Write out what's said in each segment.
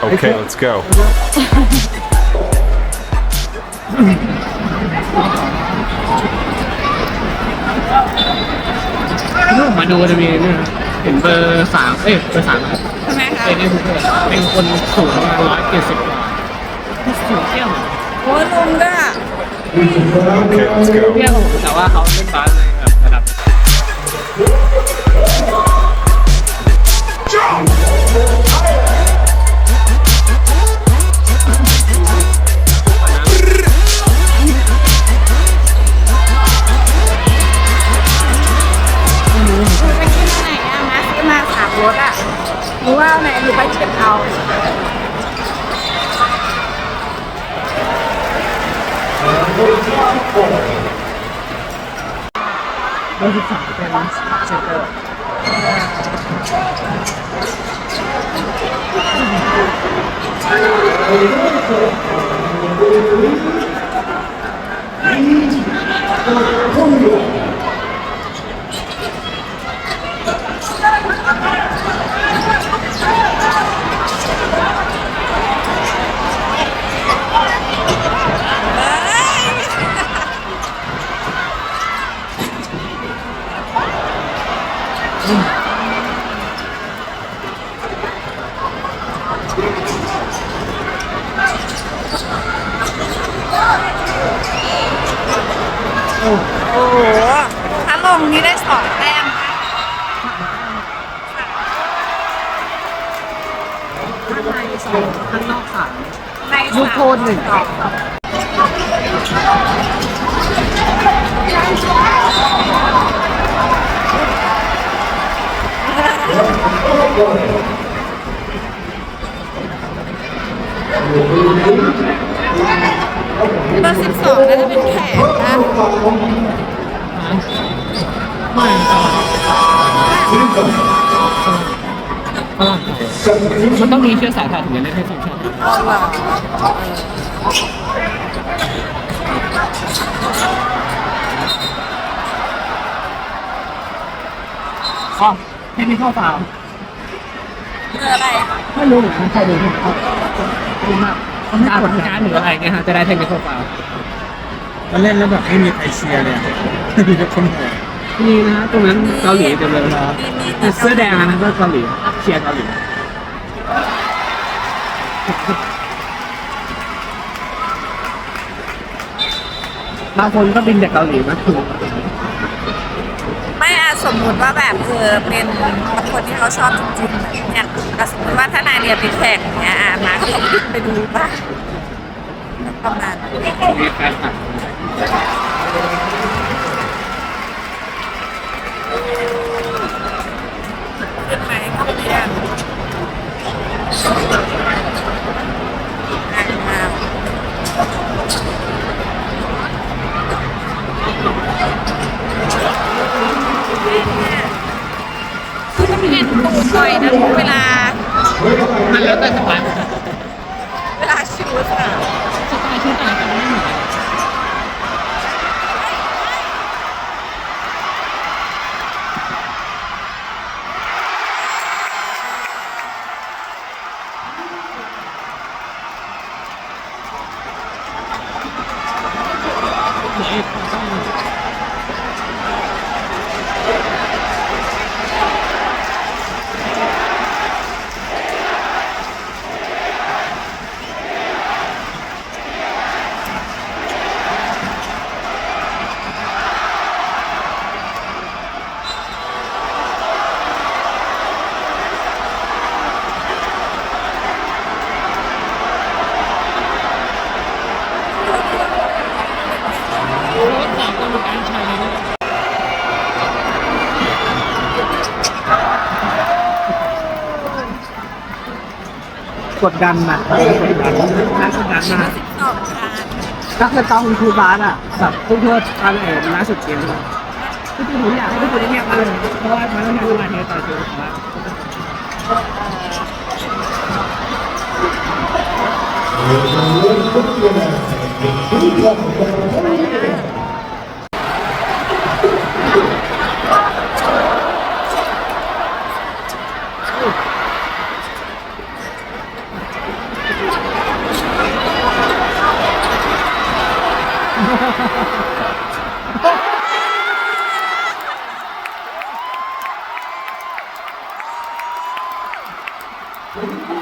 Okay, let's go. มาดูจะมีเนี่ยเห็นเบอร์สามเอ้ยเบอร์สามครับทำไมคะเป็นนี่คือเป็นคนสูงประมาณร้อยเจ็ดสิบกว่าสูงเที่ยวโอ้ยลุงด้วยอะ Okay, let's go. เที่ยวแต่ว่าเขาเล่นบาสในแเบอร์สิบสามเป็นเซนเตอร์ โอ้โหถ้าลงนี่ได้สองแต้มนะข้างในสองข้างนอกสามในลูกสามโทษหนึ่งสอง เบอร์สิบสองน่าจะเป็นแขกนะไม่มันต้องมีเชื้อสายไทยถึงจะเล่นให้ทีมชาติอ๋อเหรออ๋อเทคนิคฟาวเบอร์อะไร ไม่รู้เหมือนกันใครดูครับดูมาก การผลการหรืออะไรเนี่ยฮะจะได้เทคนิคฟาวมันเล่นแล้วแบบไม่มีใครเชียร์เลยอะมีแต่คนหัวนี่นะฮะตรงนั้นเกาหลีเต็มเลยครับเสื้อแดงอันนั้นก็เกาหลีเชียร์เกาหลีบางคนก็บินจากเกาหลีมาถึงไม่อะสมมุติว่าแบบเออเป็นคนที่เขาชอบจริงๆเนี่ย อะสมมติว่าถ้านายเรียนไปแข่งเนี่ยอะมาเขาบินไปดูบ้างประมาณนั้ กดดันนะกดดันน่ากดดันมากสองครั้งก็คือตอนคุณครูบาสอะแบบทุกเพื่อนการเอกล่าสุดเกมเลยที่จริงผมอยากให้ทุกคนเงียบๆมากเลยเพราะว่ามันต้องใช้เวลาในการต่อสู้ของว่าอ Move!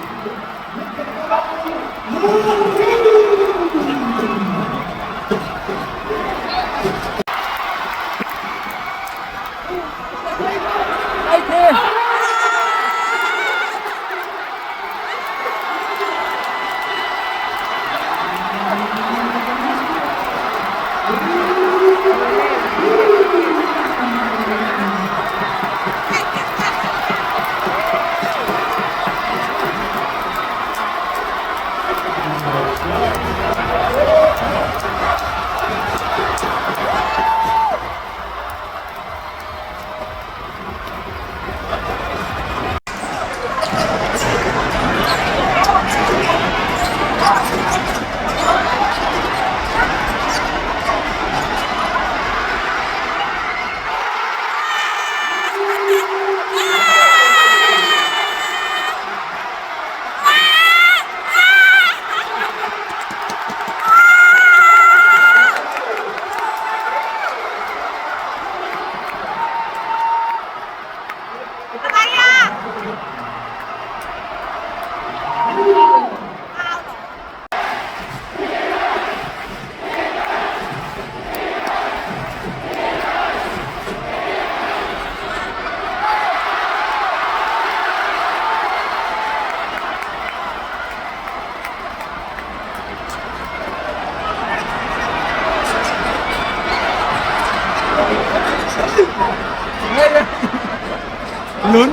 ลุ้น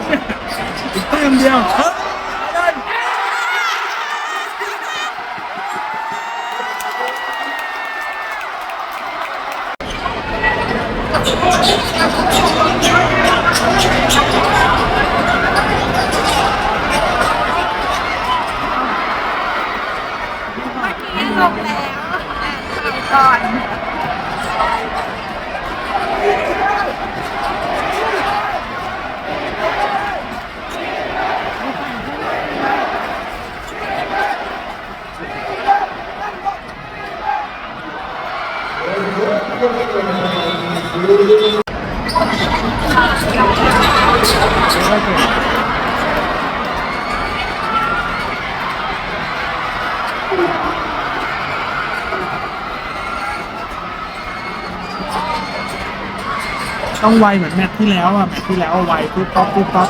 อีกแต้มเดียวเฮ้ย นี่ลงแล้วอ่านข่าวก่อน ต้องไวเหมือนแมตช์ที่แล้วอะแมตช์ที่แล้วไวปุ๊บปั๊บปุ๊บปั๊บ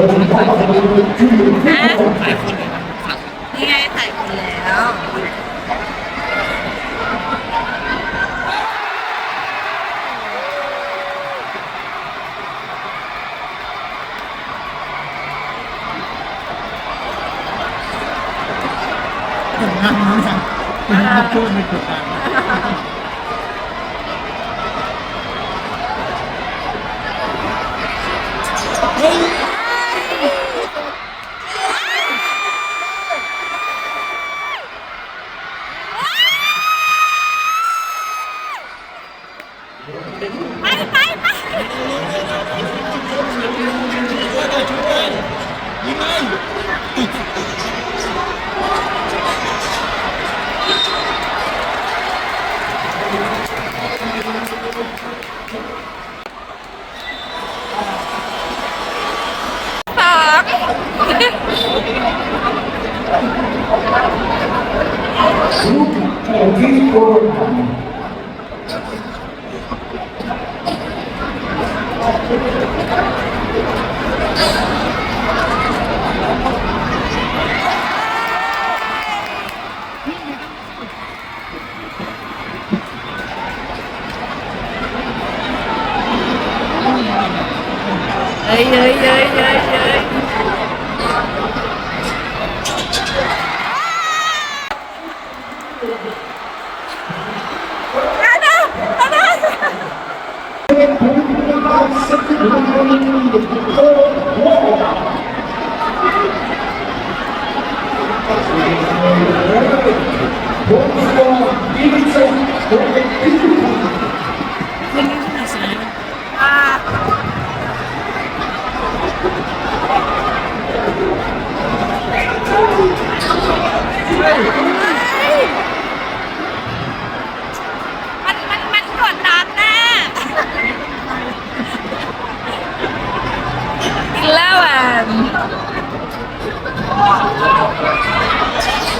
นี่ไงถ่ายคนแล้วเห็นงานนี้ยังพูดไม่ถูกทาง ไปไปไป สอง เย้ยเย้